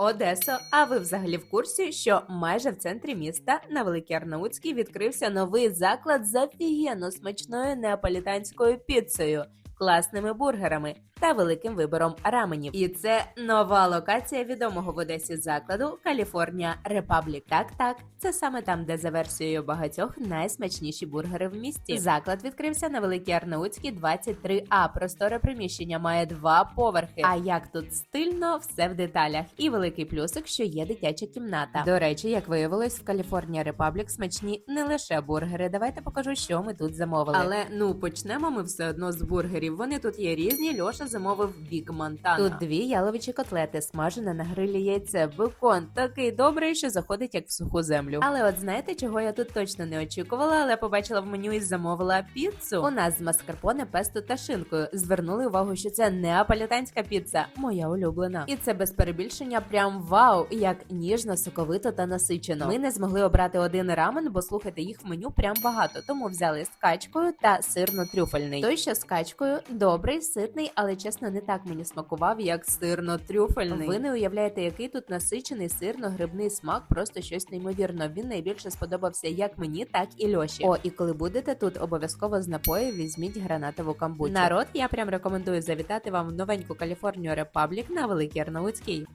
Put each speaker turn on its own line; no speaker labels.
Одесо, а ви взагалі в курсі, що майже в центрі міста на Великій Арнаутській відкрився новий заклад з офігенно смачною неаполітанською піцею, класними бургерами та великим вибором раменів. І це нова локація відомого в Одесі закладу Каліфорнія Репаблік. Так, так, це саме там, де за версією багатьох найсмачніші бургери в місті. Заклад відкрився на Великій Арнаутській 23А. Просторе приміщення має два поверхи. А як тут стильно, все в деталях. І великий плюсик, що є дитяча кімната. До речі, як виявилось, в Каліфорнія Репаблік смачні не лише бургери. Давайте покажу, що ми тут замовили. Але ну почнемо ми все одно з бургерів. Вони тут є різні. Льоша замовив Біг Монтана. Тут дві яловичі котлети, смажене на грилі яйце, бекон. Такий добрий, що заходить як в суху землю. Але от знаєте, чого я тут точно не очікувала, але побачила в меню і замовила піцу. У нас з маскарпоне, песто та шинкою. Звернули увагу, що це неаполітанська піца, моя улюблена. І це без перебільшення прям вау, як ніжно, соковито та насичено. Ми не змогли обрати один рамен, бо слухайте, їх в меню прям багато. Тому взяли з качкою та сирно-трюфельний. Той, що з качкою, добрий, ситний, але чесно, не так мені смакував, як сирно-трюфельний. Ви не уявляєте, який тут насичений сирно-грибний смак, просто щось неймовірно. Він найбільше сподобався як мені, так і Льоші. О, і коли будете тут, обов'язково з напою візьміть гранатову камбучу. Народ, я прям рекомендую завітати вам в новеньку Каліфорнію Репаблік на Великій Арнаутській.